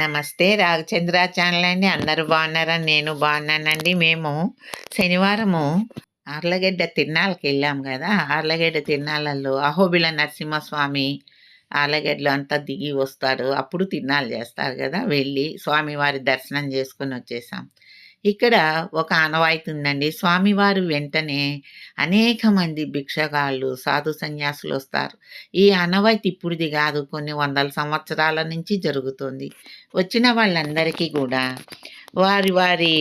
నమస్తే రాఘచంద్ర ఛానల్ అండి. అందరూ బాగున్నారని నేను బాగున్నానండి. మేము శనివారము ఆర్లగడ్డ తిరునాళ్ళకి వెళ్ళాం కదా. ఆర్లగడ్డ తిరునాళ్ళల్లో అహోబిల నరసింహస్వామి ఆర్లగడ్డలో అంతా దిగి వస్తారు. అప్పుడు తిరునాళ్ళు చేస్తారు కదా. వెళ్ళి స్వామివారి దర్శనం చేసుకుని వచ్చేసాం. ఇక్కడ ఒక ఆనవాయితీ ఉందండి స్వామివారు వెంటనే అనేక మంది భిక్షగాళ్ళు సాధు సన్యాసులు వస్తారు ఈ ఆనవాయితీ ఇప్పుడుది కాదు. కొన్ని వందల సంవత్సరాల నుంచి జరుగుతుంది. వచ్చిన వాళ్ళందరికీ కూడా వారి వారి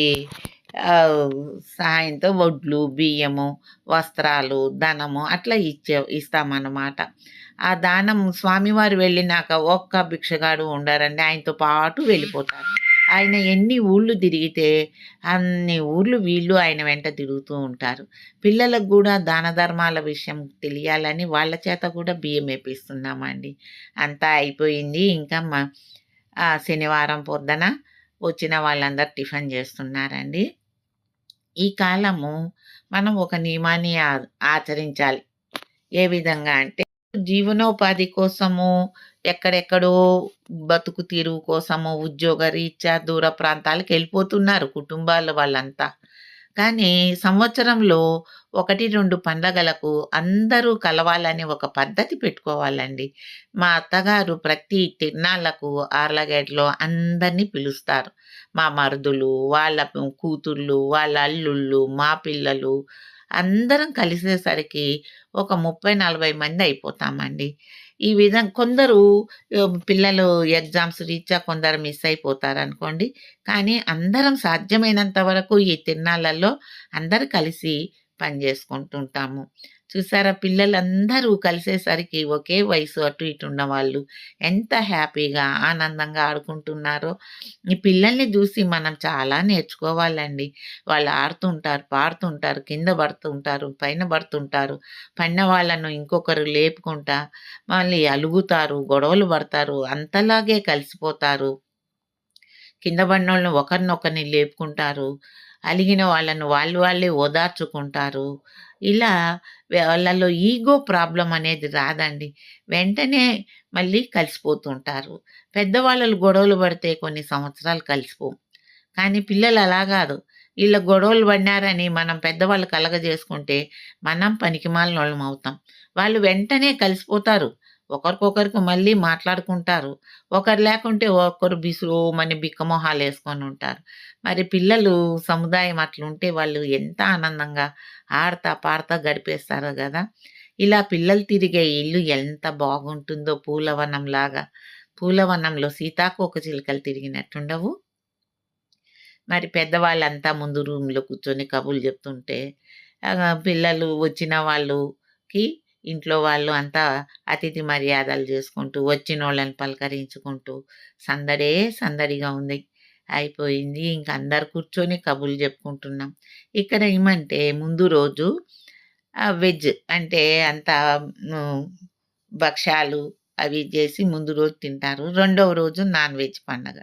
సహాయంతో వడ్లు బియ్యము వస్త్రాలు ధనము అట్లా ఇచ్చే ఇస్తామన్నమాట. ఆ దానం స్వామివారు వెళ్ళినాక ఒక్క భిక్షగాడు ఉండరండి. ఆయనతో పాటు వెళ్ళిపోతారు. ఆయన ఎన్ని ఊళ్ళు తిరిగితే అన్ని ఊర్లు వీళ్ళు ఆయన వెంట తిరుగుతూ ఉంటారు. పిల్లలకు కూడా దాన ధర్మాల విషయం తెలియాలని వాళ్ళ చేత కూడా బియ్యం వేపిస్తున్నామండి. అంతా అయిపోయింది. ఇంకా మా శనివారం పొద్దున వచ్చిన వాళ్ళందరూ టిఫిన్ చేస్తున్నారండి. ఈ కాలము మనం ఒక నియమాన్ని ఆచరించాలి. ఏ విధంగా అంటే జీవనోపాధి కోసము ఎక్కడెక్కడో బతుకు తీరువు కోసము ఉద్యోగ రీత్యా దూర ప్రాంతాలకు వెళ్ళిపోతున్నారు కుటుంబాల వాళ్ళంతా. కానీ సంవత్సరంలో ఒకటి రెండు పండగలకు అందరూ కలవాలని ఒక పద్ధతి పెట్టుకోవాలండి. మా అత్తగారు ప్రతి తిరునాళ్ళకు ఆర్లగేట్లో అందరినీ పిలుస్తారు. మా మరుదులు వాళ్ళ కూతుళ్ళు వాళ్ళ అల్లుళ్ళు మా పిల్లలు అందరం కలిసేసరికి ఒక ముప్పై నలభై మంది అయిపోతామండి. ఈ విధంగా కొందరు పిల్లలు ఎగ్జామ్స్ రీత్యా కొందరు మిస్ అయిపోతారు అనుకోండి కానీ అందరం సాధ్యమైనంత వరకు ఈ తిరునాళ్ళల్లో అందరు కలిసి పని చేసుకుంటుంటాము. చూసారా? పిల్లలందరూ కలిసేసరికి ఒకే వయసు అటు ఇటు ఉన్న వాళ్ళు ఎంత హ్యాపీగా ఆనందంగా ఆడుకుంటున్నారో. ఈ పిల్లల్ని చూసి మనం చాలా నేర్చుకోవాలండి. వాళ్ళు ఆడుతుంటారు పాడుతుంటారు కింద పడుతుంటారు పైన పడుతుంటారు. పడిన వాళ్ళను ఇంకొకరు లేపుకుంటా మళ్ళీ అలుగుతారు గొడవలు పడతారు అంతలాగే కలిసిపోతారు. కింద పడిన వాళ్ళని ఒకరినొకరిని లేపుకుంటారు. అలిగిన వాళ్ళను వాళ్ళు వాళ్ళే ఓదార్చుకుంటారు. ఇలా వాళ్ళలో ఈగో ప్రాబ్లం అనేది రాదండి. వెంటనే మళ్ళీ కలిసిపోతుంటారు. పెద్దవాళ్ళు గొడవలు పడితే కొన్ని సంవత్సరాలు కలిసిపోం కానీ పిల్లలు అలా కాదు. వీళ్ళ గొడవలు పడినారని మనం పెద్దవాళ్ళు కలగజేసుకుంటే మనం పనికిమాలిన వాళ్ళం అవుతాం. వాళ్ళు వెంటనే కలిసిపోతారు. ఒకరికొకరికి మళ్ళీ మాట్లాడుకుంటారు. ఒకరు లేకుంటే ఒకరు బిసుమని బిక్కమొహాలు వేసుకొని ఉంటారు. మరి పిల్లలు సముదాయం అట్లుంటే వాళ్ళు ఎంత ఆనందంగా ఆడతా పాడతా గడిపేస్తారు కదా! ఇలా పిల్లలు తిరిగే ఇల్లు ఎంత బాగుంటుందో పూలవనం లాగా పూలవనంలో సీతాకోక చిలుకలు తిరిగినట్టుండవు. మరి పెద్దవాళ్ళంతా ముందు రూమ్లో కూర్చొని కబుర్లు చెప్తుంటే పిల్లలు వచ్చిన వాళ్ళకి ఇంట్లో వాళ్ళు అంతా అతిథి మర్యాదలు చేసుకుంటూ వచ్చిన వాళ్ళని పలకరించుకుంటూ సందడే సందడిగా ఉంది. అయిపోయింది. ఇంక అందరు కూర్చొని కబుర్లు చెప్పుకుంటున్నాం. ఇక్కడ ఏమంటే ముందు రోజు వెజ్ అంటే అంత భక్ష్యాలు అవి చేసి ముందు రోజు తింటారు. రెండవ రోజు నాన్ వెజ్ పండగ.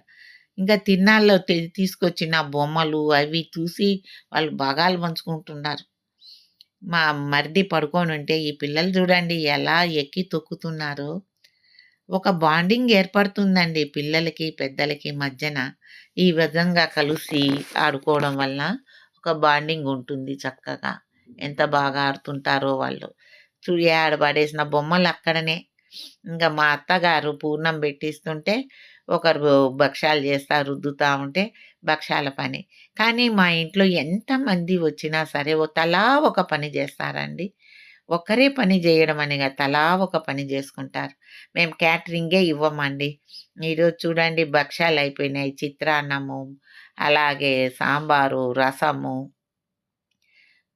ఇంకా తిన్నాళ్ళు తీసుకొచ్చిన బొమ్మలు అవి చూసి వాళ్ళు భాగాలు పంచుకుంటున్నారు. మా మరిది పడుకొని ఉంటే ఈ పిల్లలు చూడండి ఎలా ఎక్కి తొక్కుతున్నారో. ఒక బాండింగ్ ఏర్పడుతుందండి పిల్లలకి పెద్దలకి మధ్యన. ఈ విధంగా కలిసి ఆడుకోవడం వలన ఒక బాండింగ్ ఉంటుంది చక్కగా. ఎంత బాగా ఆడుతుంటారో వాళ్ళు. చూడి ఆడబడేసిన బొమ్మలు అక్కడనే. ఇంకా మా అత్తగారు పూర్ణం పెట్టిస్తుంటే ఒకరు భక్ష్యాలు చేస్తా రుద్దుతూ ఉంటే భక్షాల పని. కానీ మా ఇంట్లో ఎంతమంది వచ్చినా సరే ఓ తలా ఒక పని చేస్తారండి. ఒక్కరే పని చేయడం అనిగా తలా ఒక పని చేసుకుంటారు. మేము క్యాటరింగే ఇవ్వమండి. ఈరోజు చూడండి భక్ష్యాలు అయిపోయినాయి. చిత్రాన్నము అలాగే సాంబారు రసము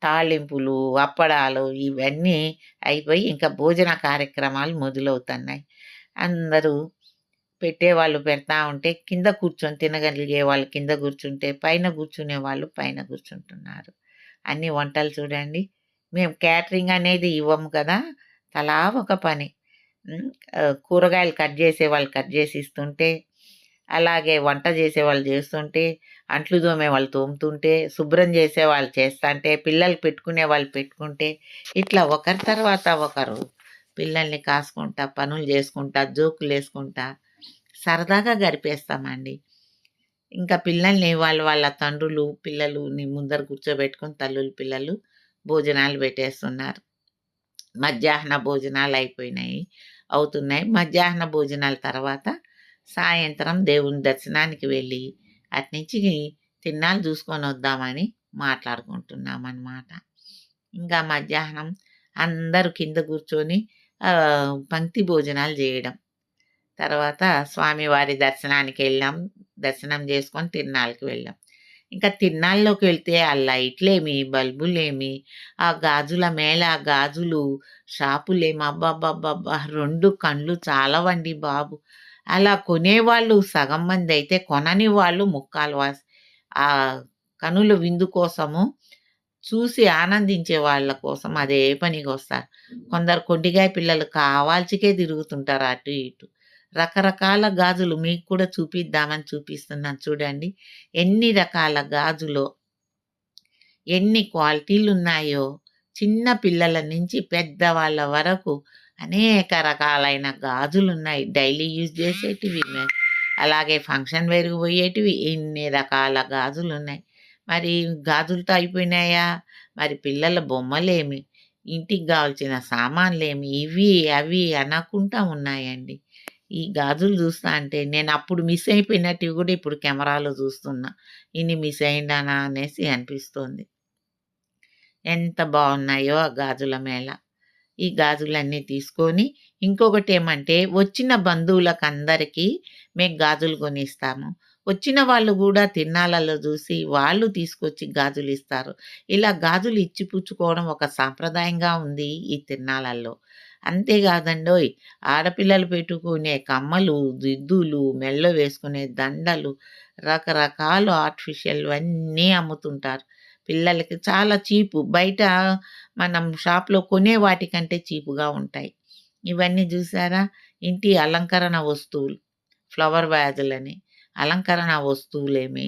తాళింపులు అప్పడాలు ఇవన్నీ అయిపోయి ఇంకా భోజన కార్యక్రమాలు మొదలవుతున్నాయి. అందరూ పెట్టేవాళ్ళు పెడతా ఉంటే కింద కూర్చొని తినగలిగే వాళ్ళు కింద కూర్చుంటే పైన కూర్చునే వాళ్ళు పైన కూర్చుంటున్నారు. అన్ని వంటలు చూడండి. మేము క్యాటరింగ్ అనేది ఇవ్వము కదా! తలా ఒక పని. కూరగాయలు కట్ చేసే వాళ్ళు కట్ చేసి ఇస్తుంటే అలాగే వంట చేసే వాళ్ళు చేస్తుంటే అంట్లు తోమే వాళ్ళు తోముతుంటే శుభ్రం చేసే వాళ్ళు చేస్తుంటే పిల్లలు పెట్టుకునే వాళ్ళు పెట్టుకుంటే ఇట్లా ఒకరి తర్వాత ఒకరు పిల్లల్ని కాసుకుంటా పనులు చేసుకుంటా జోకులు వేసుకుంటా సరదాగా గడిపేస్తామండి. ఇంకా పిల్లల్ని వాళ్ళు వాళ్ళ తండ్రులు, పిల్లలుని ముందర కూర్చోబెట్టుకొని తల్లులు, పిల్లలు భోజనాలు పెట్టేస్తున్నారు. మధ్యాహ్న భోజనాలు అయిపోయినాయి అవుతున్నాయి. మధ్యాహ్న భోజనాల తర్వాత సాయంత్రం దేవుని దర్శనానికి వెళ్ళి అట్నుంచి తిన్నాలు చూసుకొని వద్దామని మాట్లాడుకుంటున్నాం అన్నమాట ఇంకా మధ్యాహ్నం అందరూ కింద కూర్చొని పంక్తి భోజనాలు చేయడం తర్వాత స్వామివారి దర్శనానికెళ్ళాం. దర్శనం చేసుకొని తిరునాళ్ళకి వెళ్ళాం. ఇంకా తిరునాళ్ళలోకి వెళ్తే ఆ లైట్‌లేమి, బల్బులేమి, ఆ గాజుల మేళ, ఆ గాజులు షాపులేమి అబ్బబ్బబ్బబ్బా! 2 కళ్ళు చాలవండి బాబు. అలా కొనేవాళ్ళు సగం మంది అయితే కొనని వాళ్ళు ముక్కాలు వాసి ఆ కనుల విందు కోసము చూసి ఆనందించే వాళ్ళ కోసం అదే పనికొస్తారు. కొందరు కొండిగాయ పిల్లలు కావాల్చికే తిరుగుతుంటారు అటు ఇటు. రకరకాల గాజులు మీకు కూడా చూపిద్దామని చూపిస్తున్నాను చూడండి. ఎన్ని రకాల గాజులో ఎన్ని క్వాలిటీలు ఉన్నాయో చిన్న పిల్లల నుంచి పెద్దవాళ్ళ వరకు అనేక రకాలైన గాజులున్నాయి. డైలీ యూజ్ చేసేటివి, అలాగే ఫంక్షన్ వేరుకు పోయేటివి ఇన్ని రకాల గాజులున్నాయి. మరి గాజులతో అయిపోయినాయా? మరి పిల్లల బొమ్మలేమి, ఇంటికి కావాల్సిన సామాన్లేమి, ఇవి, అవి అనకుండా ఉన్నాయండి. ఈ గాజులు చూస్తాను అంటే నేను అప్పుడు మిస్ అయిపోయినట్టు కూడా ఇప్పుడు కెమెరాలో చూస్తున్నా. ఇన్ని మిస్ అయిందానా అనేసి అనిపిస్తోంది. ఎంత బాగున్నాయో ఆ గాజుల మేళ. ఈ గాజులన్నీ తీసుకొని ఇంకొకటి ఏమంటే వచ్చిన బంధువులకు అందరికీ మేము గాజులు కొనిస్తాము. వచ్చిన వాళ్ళు కూడా తిన్నాలలో చూసి వాళ్ళు తీసుకొచ్చి గాజులు ఇస్తారు ఇలా గాజులు ఇచ్చి పుచ్చుకోవడం ఒక సాంప్రదాయంగా ఉంది ఈ తిన్నాలల్లో అంతేకాదండోయ్ ఆడపిల్లలు పెట్టుకునే కమ్మలు, దిద్దులు, మెళ్ళ వేసుకునే దండలు, రకరకాలు ఆర్టిఫిషియల్‌వన్నీ అమ్ముతుంటారు. పిల్లలకి చాలా చీపు. బయట మనం షాప్‌లో కొనే వాటికంటే చీపుగా ఉంటాయి. ఇవన్నీ చూసారా? ఇంటి అలంకరణ వస్తువులు. ఫ్లవర్ వ్యాధులని అలంకరణ వస్తువులేమి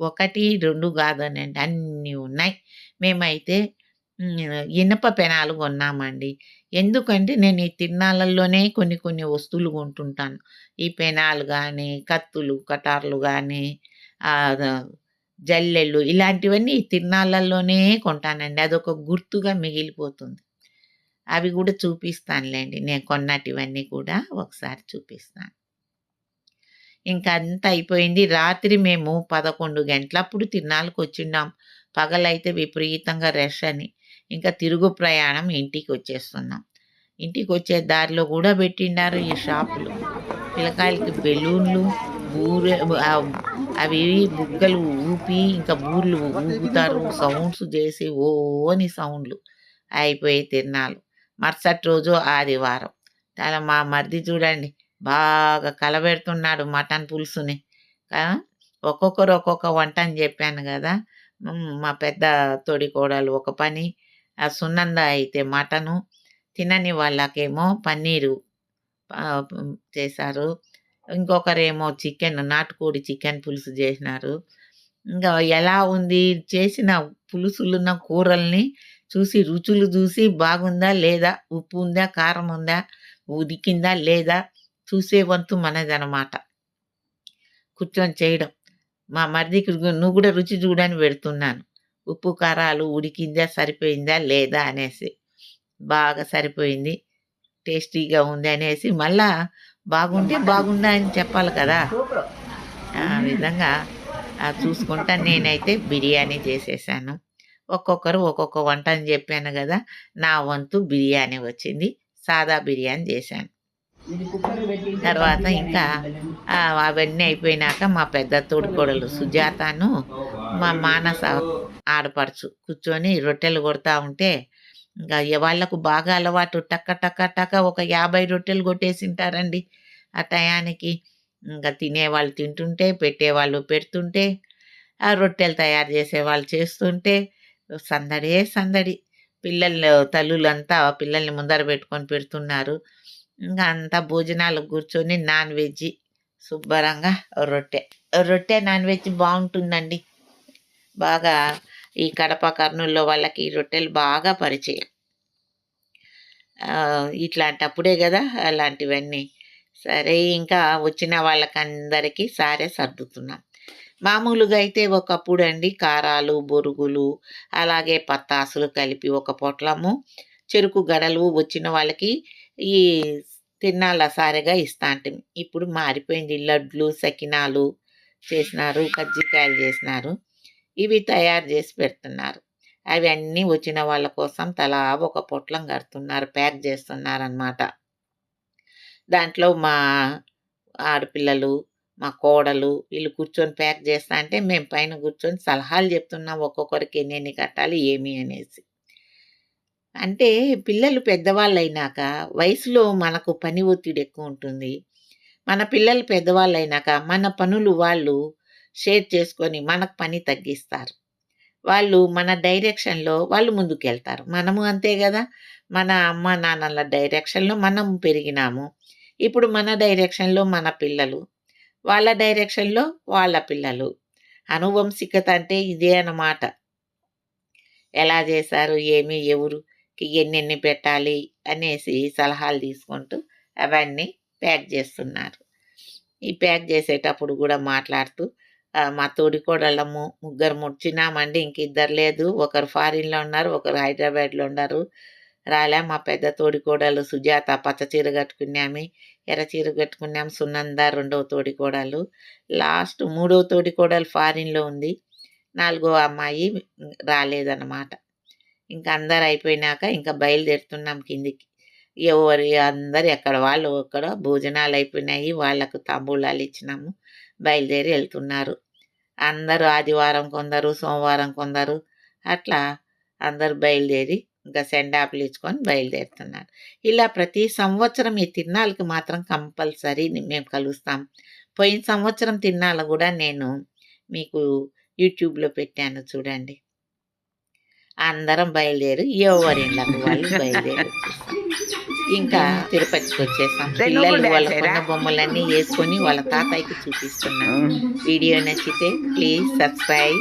ఒకటి రెండు 1, 2 కాదనండి అన్నీ ఉన్నాయి. మేమైతే హ్మ్. ఇనప పెనాలు కొన్నామండి. ఎందుకంటే నేను ఈ తిరునాళ్ళల్లోనే కొన్ని కొన్ని వస్తువులు కొంటుంటాను. ఈ పెనాలు గానీ, కత్తులు, కటార్లు గానీ, ఆహ్, ద జల్లెళ్ళు ఇలాంటివన్నీ ఈ తిరునాళ్ళల్లోనే కొంటానండి. అదొక గుర్తుగా మిగిలిపోతుంది. అవి గూడా చూపిస్తానులేండి నేను కొన్నటివన్నీ కూడా ఒకసారి చూపిస్తాను. ఇంక అంతా అయిపోయింది. రాత్రి మేము 11 గంటలప్పుడు తిరునాళ్ళకొచ్చుండాం. పగలైతే విపరీతంగా రష్ అని. ఇంకా తిరుగు ప్రయాణం ఇంటికి వచ్చేస్తున్నాం ఇంటికి వచ్చే దారిలో కూడా పెట్టిండారు ఈ షాపులు. పిల్లకాయలకి బెలూన్లు, బూరె అవి బుగ్గలు ఊపి ఇంకా బూర్లు ఊపుతారు సౌండ్స్ చేసి ఓని సౌండ్లు. అయిపోయి తిరునాళ్ళు. మరుసటి రోజు ఆదివారం. అలా మా మరిది చూడండి బాగా కలబెడుతున్నాడు మటన్ పులుసుని. ఒక్కొక్కరు ఒక్కొక్క వంట అని చెప్పాను కదా మా పెద్ద తొడి కోడలు ఒక పని, ఆ సున్నంద అయితే మటను, తినని వాళ్ళకేమో పన్నీరు చేశారు. ఇంకొకరేమో చికెన్ నాటుకోడి చికెన్ పులుసు చేసినారు ఇంకా ఎలా ఉంది చేసిన పులుసులున్న కూరల్ని చూసి రుచులు చూసి బాగుందా? లేదా? ఉప్పు ఉందా? కారం ఉందా? ఉడికిందా? లేదా? చూసే వంతు మనదనమాట. కూర్చొని చేయడం. మా మరిదికి నువ్వు కూడా రుచి చూడని పెడుతున్నాను. ఉప్పు, కారాలు ఉడికిందా? సరిపోయిందా? లేదా? అనేసి. బాగా సరిపోయింది. టేస్టీగా ఉంది అనేసి మళ్ళా బాగుంటే బాగుందా అని చెప్పాలి కదా! ఆ విధంగా చూసుకుంటా నేనైతే బిర్యానీ చేసేసాను. ఒక్కొక్కరు ఒక్కొక్క వంట అని చెప్పాను కదా నా వంతు బిర్యానీ వచ్చింది. సాదా బిర్యానీ చేశాను తర్వాత ఇంకా అవన్నీ అయిపోయినాక మా పెద్ద తోడికోడలు సుజాతను, మా మానస ఆడపడుచు కూర్చొని రొట్టెలు కొడతా ఉంటే, ఇంకా వాళ్ళకు బాగా అలవాటు టక టక టక ఒక 50 రొట్టెలు కొట్టేసింటారండి ఆ టయానికి. ఇంకా తినేవాళ్ళు తింటుంటే, పెట్టేవాళ్ళు పెడుతుంటే, ఆ రొట్టెలు తయారు చేసేవాళ్ళు చేస్తుంటే సందడే సందడి. పిల్లలు తల్లులంతా పిల్లల్ని ముందర పెట్టుకొని పెడుతున్నారు. ఇంకా అంతా భోజనాలు కూర్చొని నాన్ వెజ్ శుభ్రంగా రొట్టె. రొట్టె నాన్ వెజ్ బాగుంటుందండి బాగా ఈ కడప, కర్నూల్‌లో వాళ్ళకి ఈ రొట్టెలు బాగా పరిచయం. ఇట్లాంటప్పుడే కదా అలాంటివన్నీ. సరే ఇంకా వచ్చిన వాళ్ళకందరికీ సారే సర్దుతున్నాం. మామూలుగా అయితే ఒకప్పుడు అండి కారాలు, బొరుగులు, అలాగే పత్తాసులు కలిపి ఒక పొట్లము, చెరుకు గడలు వచ్చిన వాళ్ళకి ఈ తిన్నాల సారెగా ఇస్తాంటిమి. ఇప్పుడు మారిపోయింది. లడ్లు, సకినాలు చేసినారు, కజ్జికాయలు చేసినారు. ఇవి తయారు చేసి పెడుతున్నారు. అవన్నీ వచ్చిన వాళ్ళ కోసం తలా ఒక పొట్లం కడుతున్నారు. ప్యాక్ చేస్తున్నారనమాట. దాంట్లో మా ఆడపిల్లలు, మా కోడలు వీళ్ళు కూర్చొని ప్యాక్ చేస్తా అంటే మేము పైన కూర్చొని సలహాలు చెప్తున్నాం ఒక్కొక్కరికి ఎన్నెన్ని కట్టాలి ఏమి అనేసి. అంటే పిల్లలు పెద్దవాళ్ళు అయినాక వయసులో మనకు పని ఒత్తిడి ఎక్కువ ఉంటుంది మన పిల్లలు పెద్దవాళ్ళు అయినాక మన పనులు వాళ్ళు షేర్ చేసుకొని మనకు పని తగ్గిస్తారు. వాళ్ళు మన డైరెక్షన్‌లో వాళ్ళు ముందుకెళ్తారు. మనము అంతే కదా మన అమ్మ, నాన్నల డైరెక్షన్‌లో మనం పెరిగినాము. ఇప్పుడు మన డైరెక్షన్‌లో మన పిల్లలు. వాళ్ళ డైరెక్షన్‌లో వాళ్ళ పిల్లలు. అనువంశికత అంటే ఇదే అన్నమాట. ఎలా చేశారు? ఏమి? ఎవరుకి ఎన్నెన్ని పెట్టాలి? అనేసి సలహాలు తీసుకుంటూ అవన్నీ ప్యాక్ చేస్తున్నారు. ఈ ప్యాక్ చేసేటప్పుడు కూడా మాట్లాడుతూ మా తోడి కోడళ్ళము ముగ్గురు వచ్చినామండి. ఇంక ఇద్దరు లేదు. ఒకరు ఫారిన్‌లో ఉన్నారు. ఒకరు హైదరాబాద్‌లో ఉన్నారు. రాలే. మా పెద్ద తోడికోడలు సుజాత పచ్చ చీర కట్టుకున్నాము ఎర్ర చీర కట్టుకున్నాము సునంద రెండవ తోడికోడలు. లాస్ట్ మూడవ తోడి కోడలు ఫారిన్‌లో ఉంది. నాలుగో అమ్మాయి రాలేదన్నమాట. ఇంకా అందరు అయిపోయినాక ఇంకా బయలుదేరుతున్నాం కిందికి. ఎవరి అందరు ఎక్కడ వాళ్ళు అక్కడ భోజనాలయిపోయినాయి. వాళ్ళకు తాంబూలాలు ఇచ్చినాము. బయలుదేరి వెళ్తున్నారు అందరూ ఆదివారం కొందరు, సోమవారం కొందరు అట్లా అందరు బయలుదేరి ఇంకా సెండాపులు ఇచ్చుకొని బయలుదేరుతున్నారు. ఇలా ప్రతి సంవత్సరం ఈ తిన్నాళ్ళకి మాత్రం కంపల్సరీ మేము కలుస్తాం. పోయిన సంవత్సరం తిరునాళ్ళ కూడా నేను మీకు యూట్యూబ్‌లో పెట్టాను చూడండి. అందరం బయలుదేరు ఎవరి వాళ్ళు బయలుదేరు వచ్చేసాం. ఇంకా తిరుపతికొచ్చేసాం. పిల్లలు వాళ్ళ కొన్న బొమ్మలన్నీ యేసుకొని వాళ్ళ తాతయ్యకి చూపిస్తున్నారు. వీడియో నచ్చితే ప్లీజ్ సబ్స్క్రైబ్